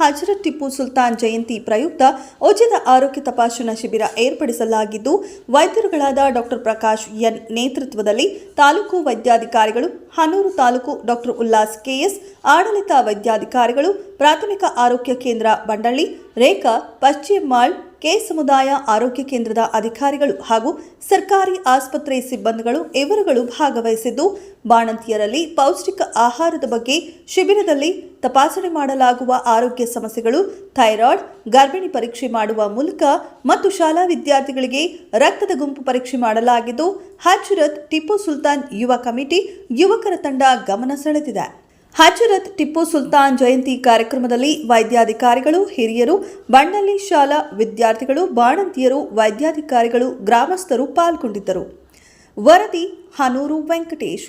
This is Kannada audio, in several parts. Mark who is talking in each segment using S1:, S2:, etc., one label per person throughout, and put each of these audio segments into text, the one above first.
S1: ಹಜರತ್ ಟಿಪ್ಪು ಸುಲ್ತಾನ್ ಜಯಂತಿ ಪ್ರಯುಕ್ತ ಉಚಿತ ಆರೋಗ್ಯ ತಪಾಸಣಾ ಶಿಬಿರ ಏರ್ಪಡಿಸಲಾಗಿದ್ದು, ವೈದ್ಯರುಗಳಾದ ಡಾಕ್ಟರ್ ಪ್ರಕಾಶ್ ಎನ್ ನೇತೃತ್ವದಲ್ಲಿ ತಾಲೂಕು ವೈದ್ಯಾಧಿಕಾರಿಗಳು ಹನೂರು ತಾಲೂಕು ಡಾಕ್ಟರ್ ಉಲ್ಲಾಸ್ ಕೆಎಸ್, ಆಡಳಿತ ವೈದ್ಯಾಧಿಕಾರಿಗಳು, ಪ್ರಾಥಮಿಕ ಆರೋಗ್ಯ ಕೇಂದ್ರ ಬಂಡಳ್ಳಿ, ರೇಖಾ, ಪಶ್ಚಿಮ ಮಾಳ್, ಕೆ ಸಮುದಾಯ ಆರೋಗ್ಯ ಕೇಂದ್ರದ ಅಧಿಕಾರಿಗಳು ಹಾಗೂ ಸರ್ಕಾರಿ ಆಸ್ಪತ್ರೆ ಸಿಬ್ಬಂದಿಗಳು ಇವರುಗಳು ಭಾಗವಹಿಸಿದ್ದು, ಬಾಣಂತಿಯರಲ್ಲಿ ಪೌಷ್ಟಿಕ ಆಹಾರದ ಬಗ್ಗೆ ಶಿಬಿರದಲ್ಲಿ ತಪಾಸಣೆ ಮಾಡಲಾಗುವ ಆರೋಗ್ಯ ಸಮಸ್ಯೆಗಳು, ಥೈರಾಯ್ಡ್, ಗರ್ಭಿಣಿ ಪರೀಕ್ಷೆ ಮಾಡುವ ಮೂಲಕ ಮತ್ತು ಶಾಲಾ ವಿದ್ಯಾರ್ಥಿಗಳಿಗೆ ರಕ್ತದ ಗುಂಪು ಪರೀಕ್ಷೆ ಮಾಡಲಾಗಿದ್ದು ಹಜರತ್ ಟಿಪ್ಪು ಸುಲ್ತಾನ್ ಯುವ ಕಮಿಟಿ ಯುವಕರ ತಂಡ ಗಮನ ಸೆಳೆದಿದೆ. ಹಜರತ್ ಟಿಪ್ಪು ಸುಲ್ತಾನ್ ಜಯಂತಿ ಕಾರ್ಯಕ್ರಮದಲ್ಲಿ ವೈದ್ಯಾಧಿಕಾರಿಗಳು, ಹಿರಿಯರು ಬಣ್ಣಲ್ಲಿ ಶಾಲಾ ವಿದ್ಯಾರ್ಥಿಗಳು, ಬಾಣಂತಿಯರು, ವೈದ್ಯಾಧಿಕಾರಿಗಳು, ಗ್ರಾಮಸ್ಥರು ಪಾಲ್ಗೊಂಡಿದ್ದರು. ವರದಿ ಹನೂರು ವೆಂಕಟೇಶ್.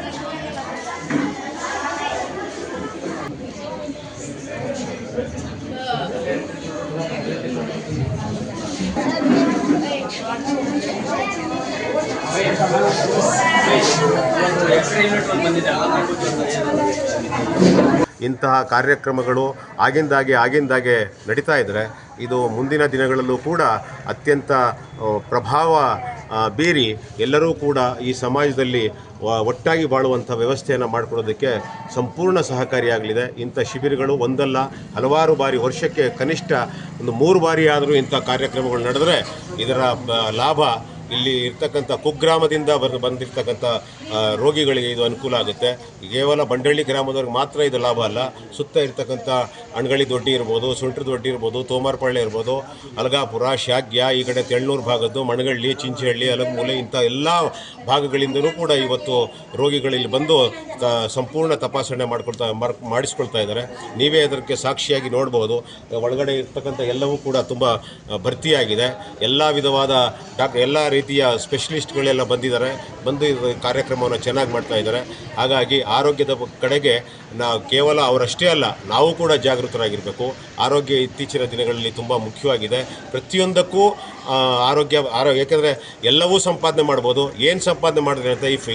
S2: ಇಂತಹ ಕಾರ್ಯಕ್ರಮಗಳು ಆಗಿಂದಾಗೆ ಆಗಿಂದಾಗೆ ನಡೀತಾ ಇದ್ದರೆ ಇದು ಮುಂದಿನ ದಿನಗಳಲ್ಲೂ ಕೂಡ ಅತ್ಯಂತ ಪ್ರಭಾವ ಬೀರಿ ಎಲ್ಲರೂ ಕೂಡ ಈ ಸಮಾಜದಲ್ಲಿ ಒಟ್ಟಾಗಿ ಬಾಳುವಂಥ ವ್ಯವಸ್ಥೆಯನ್ನು ಮಾಡಿಕೊಡೋದಕ್ಕೆ ಸಂಪೂರ್ಣ ಸಹಕಾರಿಯಾಗಲಿದೆ. ಇಂಥ ಶಿಬಿರಗಳು ಒಂದಲ್ಲ, ಹಲವಾರು ಬಾರಿ ವರ್ಷಕ್ಕೆ ಕನಿಷ್ಠ ಒಂದು ಮೂರು ಬಾರಿ ಆದರೂ ಇಂಥ ಕಾರ್ಯಕ್ರಮಗಳು ನಡೆದರೆ ಇದರ ಲಾಭ ಇಲ್ಲಿ ಇರ್ತಕ್ಕಂಥ ಕುಗ್ರಾಮದಿಂದ ಬರ್ ಬಂದಿರ್ತಕ್ಕಂಥ ರೋಗಿಗಳಿಗೆ ಇದು ಅನುಕೂಲ ಆಗುತ್ತೆ. ಕೇವಲ ಬಂಡಳ್ಳಿ ಗ್ರಾಮದವ್ರಿಗೆ ಮಾತ್ರ ಇದು ಲಾಭ ಅಲ್ಲ. ಸುತ್ತ ಇರ್ತಕ್ಕಂಥ ಅಣಗಳಿ ದೊಡ್ಡಿ ಇರ್ಬೋದು, ಸುಂಟ್ರ ದೊಡ್ಡಿ ಇರ್ಬೋದು, ತೋಮಾರ್ಪಳ್ಳಿ ಇರ್ಬೋದು, ಅಲಗಾಪುರ, ಶಾಗ್ಯ, ಈ ಕಡೆ ತೆಳ್ಳೂರು ಭಾಗದ್ದು, ಮಣಗಳ್ಳಿ ಚಿಂಚಹಳ್ಳಿ ಅಲಗಮೂಲೆ ಇಂಥ ಎಲ್ಲ ಭಾಗಗಳಿಂದಲೂ ಕೂಡ ಇವತ್ತು ರೋಗಿಗಳಲ್ಲಿ ಬಂದು ಸಂಪೂರ್ಣ ತಪಾಸಣೆ ಮಾಡ್ಕೊಳ್ತಾ ಮಾಡಿಸ್ಕೊಳ್ತಾ ಇದ್ದಾರೆ. ನೀವೇ ಅದಕ್ಕೆ ಸಾಕ್ಷಿಯಾಗಿ ನೋಡ್ಬೋದು. ಒಳಗಡೆ ಇರ್ತಕ್ಕಂಥ ಎಲ್ಲವೂ ಕೂಡ ತುಂಬ ಭರ್ತಿಯಾಗಿದೆ. ಎಲ್ಲ ವಿಧವಾದ ಡಾಕ್ಟರ್ ಎಲ್ಲ ರೀತಿಯ ಸ್ಪೆಷಲಿಸ್ಟ್ಗಳೆಲ್ಲ ಬಂದಿದ್ದಾರೆ, ಬಂದು ಕಾರ್ಯಕ್ರಮವನ್ನು ಚೆನ್ನಾಗಿ ಮಾಡ್ತಾ ಇದ್ದಾರೆ. ಹಾಗಾಗಿ ಆರೋಗ್ಯದ ಕಡೆಗೆ ನಾವು ಕೇವಲ ಅವರಷ್ಟೇ ಅಲ್ಲ, ನಾವು ಕೂಡ ಜಾಗೃತರಾಗಿರಬೇಕು. ಆರೋಗ್ಯ ಇತ್ತೀಚಿನ ದಿನಗಳಲ್ಲಿ ತುಂಬ ಮುಖ್ಯವಾಗಿದೆ. ಪ್ರತಿಯೊಂದಕ್ಕೂ ಆರೋಗ್ಯ ಆರೋಗ್ಯ ಯಾಕೆಂದರೆ ಎಲ್ಲವೂ ಸಂಪಾದನೆ ಮಾಡ್ಬೋದು. ಏನು ಸಂಪಾದನೆ ಮಾಡಿದ್ರೆ ಅಂತ if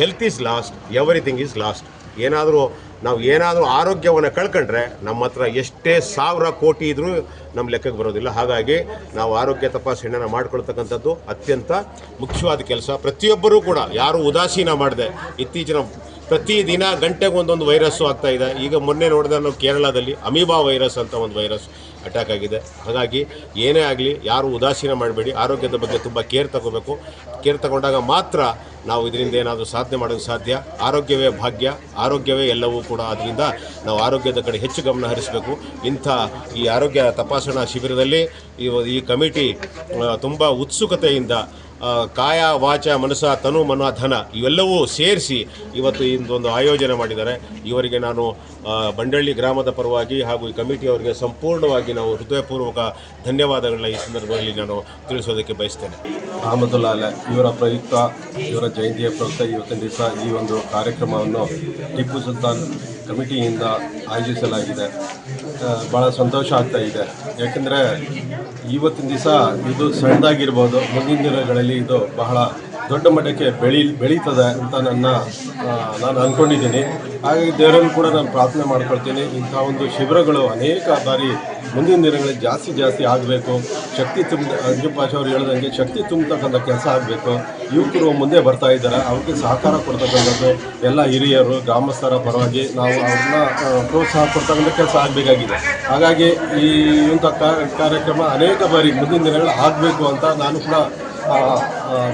S2: health is lost everything is lost ಏನಾದರೂ ನಾವು ಏನಾದರೂ ಆರೋಗ್ಯವನ್ನು ಕಳ್ಕೊಂಡ್ರೆ ನಮ್ಮ ಹತ್ರ ಎಷ್ಟೇ ಸಾವಿರ ಕೋಟಿ ಇದ್ದರೂ ನಮ್ಮ ಲೆಕ್ಕಕ್ಕೆ ಬರೋದಿಲ್ಲ. ಹಾಗಾಗಿ ನಾವು ಆರೋಗ್ಯ ತಪಾಸಣೆಯನ್ನು ಮಾಡ್ಕೊಳ್ತಕ್ಕಂಥದ್ದು ಅತ್ಯಂತ ಮುಖ್ಯವಾದ ಕೆಲಸ. ಪ್ರತಿಯೊಬ್ಬರೂ ಕೂಡ ಯಾರು ಉದಾಸೀನ ಮಾಡಿದೆ ಇತ್ತೀಚಿನ ಪ್ರತಿದಿನ ಗಂಟೆಗೆ ಒಂದೊಂದು ವೈರಸ್ಸು ಆಗ್ತಾ ಇದೆ. ಈಗ ಮೊನ್ನೆ ನೋಡಿದ ನಾವು ಕೇರಳದಲ್ಲಿ ಅಮೀಬಾ ವೈರಸ್ ಅಂತ ಒಂದು ವೈರಸ್. ಅಟ್ಯಾಕ್ ಆಗಿದೆ. ಹಾಗಾಗಿ ಏನೇ ಆಗಲಿ ಯಾರು ಉದಾಸೀನ ಮಾಡಬೇಡಿ. ಆರೋಗ್ಯದ ಬಗ್ಗೆ ತುಂಬ ಕೇರ್ ತಗೋಬೇಕು. ಕೇರ್ ತಗೊಂಡಾಗ ಮಾತ್ರ ನಾವು ಇದರಿಂದ ಏನಾದರೂ ಸಾಧನೆ ಮಾಡೋದು ಸಾಧ್ಯ. ಆರೋಗ್ಯವೇ ಭಾಗ್ಯ. ಆರೋಗ್ಯವೇ ಎಲ್ಲವೂ ಕೂಡ ಅದರಿಂದ ನಾವು ಆರೋಗ್ಯದ ಕಡೆ ಹೆಚ್ಚು ಗಮನ ಹರಿಸಬೇಕು. ಇಂಥ ಈ ಆರೋಗ್ಯ ತಪಾಸಣಾ ಶಿಬಿರದಲ್ಲಿ ಈ ಕಮಿಟಿ ತುಂಬ ಉತ್ಸುಕತೆಯಿಂದ ಕಾಯ, ವಾಚ, ಮನಸ, ತನು, ಮನ, ಧನ ಇವೆಲ್ಲವೂ ಸೇರಿಸಿ ಇವತ್ತು ಇಂದೊಂದು ಆಯೋಜನೆ ಮಾಡಿದ್ದಾರೆ. ಇವರಿಗೆ ನಾನು ಬಂಡಳ್ಳಿ ಗ್ರಾಮದ ಪರವಾಗಿ ಹಾಗೂ ಈ ಕಮಿಟಿಯವರಿಗೆ ಸಂಪೂರ್ಣವಾಗಿ ನಾವು ಹೃದಯಪೂರ್ವಕ ಧನ್ಯವಾದಗಳನ್ನ ಈ ಸಂದರ್ಭದಲ್ಲಿ ನಾನು ತಿಳಿಸೋದಕ್ಕೆ ಬಯಸ್ತೇನೆ.
S3: ಅಹಮದುಲ್ಲಾ ಇವರ ಪ್ರಯುಕ್ತ, ಇವರ ಜಯಂತಿಯ ಪ್ರಯುಕ್ತ ಇವತ್ತಿನ ದಿವಸ ಈ ಒಂದು ಕಾರ್ಯಕ್ರಮವನ್ನು ಟಿಪ್ಪು ಸುಲ್ತಾನ್ ಕಮಿಟಿಯಿಂದ ಆಯೋಜಿಸಲಾಗಿದೆ. ಭಾಳ ಸಂತೋಷ ಆಗ್ತಾ ಇದೆ. ಯಾಕೆಂದರೆ ಇವತ್ತಿನ ದಿವಸ ಇದು ಸಣ್ಣದಾಗಿರ್ಬೋದು, ಮುಂದಿನ ದಿನಗಳಲ್ಲಿ ಇದು ಬಹಳ ದೊಡ್ಡ ಮಟ್ಟಕ್ಕೆ ಬೆಳಿ, ಬೆಳೀತದೆ ಅಂತ ನನ್ನ ನಾನು ಅಂದ್ಕೊಂಡಿದ್ದೀನಿ ಹಾಗಾಗಿ ದೇವರಲ್ಲಿ ಕೂಡ ನಾನು ಪ್ರಾರ್ಥನೆ ಮಾಡ್ಕೊಳ್ತೀನಿ. ಇಂಥ ಒಂದು ಶಿಬಿರಗಳು ಅನೇಕ ಬಾರಿ ಮುಂದಿನ ದಿನಗಳಲ್ಲಿ ಜಾಸ್ತಿ ಜಾಸ್ತಿ ಆಗಬೇಕು. ಶಕ್ತಿ ತುಂಬ ಅಂಜುಪಾಶ್ ಅವರು ಹೇಳ್ದಂಗೆ ಶಕ್ತಿ ತುಂಬತಕ್ಕಂಥ ಕೆಲಸ ಆಗಬೇಕು. ಯುವಕರು ಮುಂದೆ ಬರ್ತಾ ಇದ್ದಾರೆ. ಅವ್ರಿಗೆ ಸಹಕಾರ ಕೊಡ್ತಕ್ಕಂಥದ್ದು ಎಲ್ಲ ಹಿರಿಯರು, ಗ್ರಾಮಸ್ಥರ ಪರವಾಗಿ ನಾವು ಅವ್ರನ್ನ ಪ್ರೋತ್ಸಾಹ ಕೊಡ್ತಕ್ಕಂಥ ಕೆಲಸ ಆಗಬೇಕಾಗಿದೆ. ಹಾಗಾಗಿ ಈ ಇಂಥ ಕಾರ್ಯಕ್ರಮ ಅನೇಕ ಬಾರಿ ಮುಂದಿನ ದಿನಗಳು ಆಗಬೇಕು ಅಂತ ನಾನು ಕೂಡ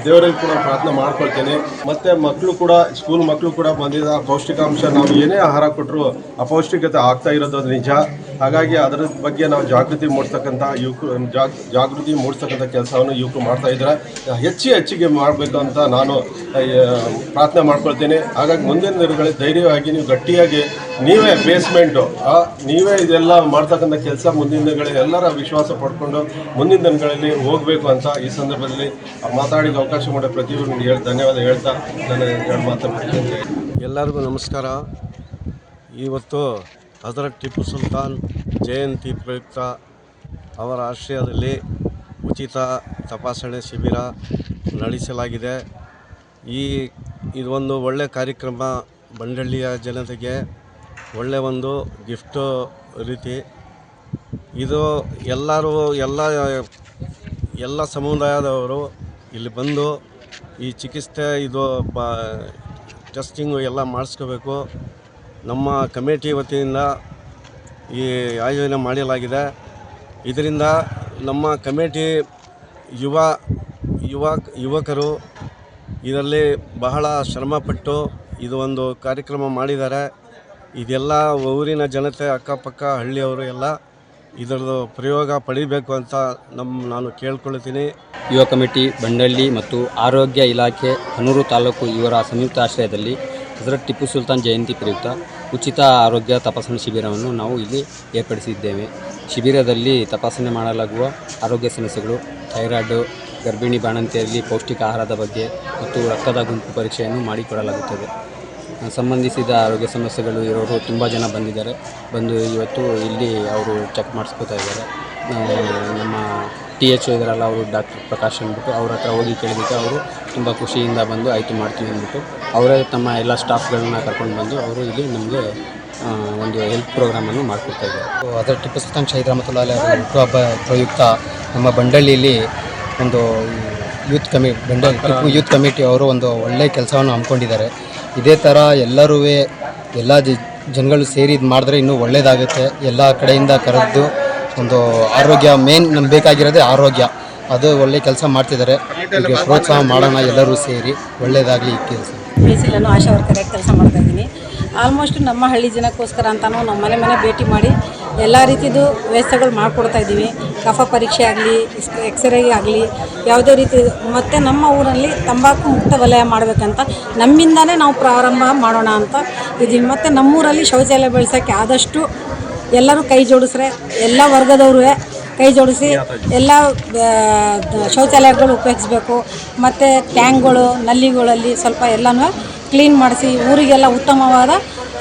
S3: ದೇವರಲ್ಲಿ ಕೂಡ ಪ್ರಾರ್ಥನೆ ಮಾಡ್ಕೊಳ್ತೇನೆ. ಮತ್ತು ಮಕ್ಕಳು ಕೂಡ ಸ್ಕೂಲ್ ಮಕ್ಕಳು ಕೂಡ ಬಂದಿದ್ದ ಪೌಷ್ಟಿಕಾಂಶ ನಾವು ಏನೇ ಆಹಾರ ಕೊಟ್ಟರು ಅಪೌಷ್ಟಿಕತೆ ಆಗ್ತಾ ಇರೋದು ನಿಜ. ಹಾಗಾಗಿ ಅದರ ಬಗ್ಗೆ ನಾವು ಜಾಗೃತಿ ಮೂಡಿಸ್ತಕ್ಕಂಥ ಯುವಕರು ಜಾಗ್, ಜಾಗೃತಿ ಮೂಡಿಸ್ತಕ್ಕಂಥ ಕೆಲಸವನ್ನು ಯುವಕರು ಮಾಡ್ತಾ ಇದ್ದಾರೆ. ಹೆಚ್ಚು ಹೆಚ್ಚಿಗೆ ಮಾಡಬೇಕು ಅಂತ ನಾನು ಪ್ರಾರ್ಥನೆ ಮಾಡ್ಕೊಳ್ತೀನಿ. ಹಾಗಾಗಿ ಮುಂದಿನ ದಿನಗಳಲ್ಲಿ ಧೈರ್ಯವಾಗಿ ನೀವು ಗಟ್ಟಿಯಾಗಿ ನೀವೇ ಬೇಸ್ಮೆಂಟು ನೀವೇ ಇದೆಲ್ಲ ಮಾಡ್ತಕ್ಕಂಥ ಕೆಲಸ ಮುಂದಿನ ದಿನಗಳಲ್ಲಿ ಎಲ್ಲರ ವಿಶ್ವಾಸ ಪಡ್ಕೊಂಡು ಮುಂದಿನ ದಿನಗಳಲ್ಲಿ ಹೋಗಬೇಕು ಅಂತ ಈ ಸಂದರ್ಭದಲ್ಲಿ ಮಾತಾಡಿದ ಅವಕಾಶ ಮಾಡೋ ಪ್ರತಿಯೊಬ್ಬರಿಗೆ ಹೇಳಿ ಧನ್ಯವಾದ ಹೇಳ್ತಾ ನನ್ನ ಎರಡು ಮಾತನ್ನು
S4: ಎಲ್ಲರಿಗೂ ನಮಸ್ಕಾರ. ಇವತ್ತು ಹಜರತ್ ಟಿಪ್ಪು ಸುಲ್ತಾನ್ ಜಯಂತಿ ಪ್ರಯುಕ್ತ ಅವರ ಆಶ್ರಯದಲ್ಲಿ ಉಚಿತ ತಪಾಸಣೆ ಶಿಬಿರ ನಡೆಸಲಾಗಿದೆ. ಈ ಇದೊಂದು ಒಳ್ಳೆಯ ಕಾರ್ಯಕ್ರಮ ಬಂಡಳ್ಳಿಯ ಜನತೆಗೆ ಒಳ್ಳೆಯ ಒಂದು ಗಿಫ್ಟು ರೀತಿ. ಇದು ಎಲ್ಲರೂ ಎಲ್ಲ ಎಲ್ಲ ಸಮುದಾಯದವರು ಇಲ್ಲಿ ಬಂದು ಈ ಚಿಕಿತ್ಸೆ ಇದು ಬ ಟೆಸ್ಟಿಂಗು ಎಲ್ಲ ಮಾಡಿಸ್ಕೋಬೇಕು. ನಮ್ಮ ಕಮಿಟಿ ವತಿಯಿಂದ ಈ ಆಯೋಜನೆ ಮಾಡಲಾಗಿದೆ. ಇದರಿಂದ ನಮ್ಮ ಕಮಿಟಿ ಯುವ ಯುವ, ಯುವಕರು ಇದರಲ್ಲಿ ಬಹಳ ಶ್ರಮಪಟ್ಟು ಇದು ಒಂದು ಕಾರ್ಯಕ್ರಮ ಮಾಡಿದ್ದಾರೆ. ಇದೆಲ್ಲ ಊರಿನ ಜನತೆ, ಅಕ್ಕಪಕ್ಕ, ಹಳ್ಳಿಯವರು ಎಲ್ಲ ಇದರದ್ದು ಪ್ರಯೋಗ ಪಡಿಬೇಕು ಅಂತ ನಮ್ಮ ನಾನು ಕೇಳ್ಕೊಳ್ತೀನಿ.
S5: ಯುವ ಕಮಿಟಿ ಬಂಡಳ್ಳಿ ಮತ್ತು ಆರೋಗ್ಯ ಇಲಾಖೆ ಹನೂರು ತಾಲೂಕು ಇವರ ಸಂಯುಕ್ತ ಆಶ್ರಯದಲ್ಲಿ ಹಜರತ್ ಟಿಪ್ಪು ಸುಲ್ತಾನ್ ಜಯಂತಿ ಪ್ರಯುಕ್ತ ಉಚಿತ ಆರೋಗ್ಯ ತಪಾಸಣೆ ಶಿಬಿರವನ್ನು ನಾವು ಇಲ್ಲಿ ಏರ್ಪಡಿಸಿದ್ದೇವೆ. ಶಿಬಿರದಲ್ಲಿ ತಪಾಸಣೆ ಮಾಡಲಾಗುವ ಆರೋಗ್ಯ ಸಮಸ್ಯೆಗಳು, ಥೈರಾಯ್ಡು, ಗರ್ಭಿಣಿ ಬಾಣಂತಿಯಲ್ಲಿ ಪೌಷ್ಟಿಕ ಆಹಾರದ ಬಗ್ಗೆ ಮತ್ತು ರಕ್ತದ ಗುಂಪು ಪರೀಕ್ಷೆಯನ್ನು ಮಾಡಿಕೊಡಲಾಗುತ್ತದೆ. ಸಂಬಂಧಿಸಿದ ಆರೋಗ್ಯ ಸಮಸ್ಯೆಗಳು ಇರೋರು ತುಂಬ ಜನ ಬಂದಿದ್ದಾರೆ. ಬಂದು ಇವತ್ತು ಇಲ್ಲಿ ಅವರು ಚೆಕ್ ಮಾಡಿಸ್ಕೋತಾ ಇದ್ದಾರೆ. ನಮ್ಮ ಟಿ ಎಚ್ ಇದರಲ್ಲ ಅವರು ಡಾಕ್ಟರ್ ಪ್ರಕಾಶ್ ಅಂದ್ಬಿಟ್ಟು ಅವ್ರ ಹತ್ರ ಹೋಗಿ ಕೇಳಿದ್ದಕ್ಕೆ ಅವರು ತುಂಬ ಖುಷಿಯಿಂದ ಬಂದು ಆಯಿತು ಮಾಡ್ತೀವಿ ಅಂದ್ಬಿಟ್ಟು ಅವರೇ ತಮ್ಮ ಎಲ್ಲ ಸ್ಟಾಫ್ಗಳನ್ನ ಕರ್ಕೊಂಡು ಬಂದು ಅವರು ಇಲ್ಲಿ ನಮಗೆ ಒಂದು ಹೆಲ್ತ್ ಪ್ರೋಗ್ರಾಮನ್ನು ಮಾಡಿಕೊಡ್ತಾ ಇದ್ದಾರೆ. ಅದರ ಟಿಪ್ಪು ಸುಲ್ತಾನ್ ಶಹೀದ್ ರಹಮತುಲ್ಲಾ ಅವರು ಅವರ ಹುಟ್ಟುಹಬ್ಬ ಪ್ರಯುಕ್ತ ನಮ್ಮ ಬಂಡಳ್ಳಿಯಲ್ಲಿ ಒಂದು ಯೂತ್ ಕಮಿ ಬಂಡಲ್ ಟಿಪ್ಪು ಯೂತ್ ಕಮಿಟಿ ಅವರು ಒಂದು ಒಳ್ಳೆಯ ಕೆಲಸವನ್ನು ಹಮ್ಮಿಕೊಂಡಿದ್ದಾರೆ. ಇದೇ ಥರ ಎಲ್ಲರೂ ಎಲ್ಲ ಜ ಜನಗಳು ಸೇರಿ ಇದು ಮಾಡಿದ್ರೆ ಇನ್ನೂ ಒಳ್ಳೆಯದಾಗುತ್ತೆ ಎಲ್ಲ ಕಡೆಯಿಂದ ಕರೆದು ಒಂದು ಆರೋಗ್ಯ ಮೇನ್ ನಮ್ಗೆ ಬೇಕಾಗಿರೋದೇ ಆರೋಗ್ಯ. ಅದು ಒಳ್ಳೆ ಕೆಲಸ ಮಾಡ್ತಿದ್ದಾರೆ ಪ್ರೋತ್ಸಾಹ ಮಾಡೋಣ ಎಲ್ಲರೂ ಸೇರಿ. ಒಳ್ಳೆಯದಾಗಲಿ ಈ ಕೆಲಸ.
S6: ಮೀಸಲನ್ನು ಆಶಾ ವರ್ಕರಾಗಿ ಕೆಲಸ ಮಾಡ್ತಾ ಇದ್ದೀನಿ. ಆಲ್ಮೋಸ್ಟ್ ನಮ್ಮ ಹಳ್ಳಿ ಜನಕ್ಕೋಸ್ಕರ ಅಂತಾನು ನಮ್ಮ ಮನೆ ಮನೆ ಭೇಟಿ ಮಾಡಿ ಎಲ್ಲ ರೀತಿಯದು ವ್ಯವಸ್ಥೆಗಳು ಮಾಡಿಕೊಡ್ತಾ ಇದ್ದೀವಿ. ಕಫ ಪರೀಕ್ಷೆ ಆಗಲಿ ಎಕ್ಸ್ರೇ ಆಗಲಿ, ಯಾವುದೇ ರೀತಿ ಮತ್ತು ನಮ್ಮ ಊರಲ್ಲಿ ತಂಬಾಕು ಮುಕ್ತ ವಲಯ ಮಾಡಬೇಕಂತ ನಮ್ಮಿಂದನೇ ನಾವು ಪ್ರಾರಂಭ ಮಾಡೋಣ ಅಂತ ಇದ್ದೀವಿ. ಮತ್ತು ನಮ್ಮೂರಲ್ಲಿ ಶೌಚಾಲಯ ಬೆಳೆಸೋಕ್ಕೆ ಆದಷ್ಟು ಎಲ್ಲರೂ ಕೈ ಜೋಡಿಸ್ರೆ, ಎಲ್ಲ ವರ್ಗದವರು ಕೈ ಜೋಡಿಸಿ ಎಲ್ಲ ಶೌಚಾಲಯಗಳು ಉಪಯೋಗಿಸ್ಬೇಕು. ಮತ್ತು ಟ್ಯಾಂಕ್ಗಳು, ನಲ್ಲಿಗಳಲ್ಲಿ ಸ್ವಲ್ಪ ಎಲ್ಲನೂ ಕ್ಲೀನ್ ಮಾಡಿಸಿ ಊರಿಗೆಲ್ಲ ಉತ್ತಮವಾದ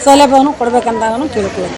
S6: ಸೌಲಭ್ಯವನ್ನು ಕೊಡಬೇಕಂತ ಕೇಳ್ತೀವಿ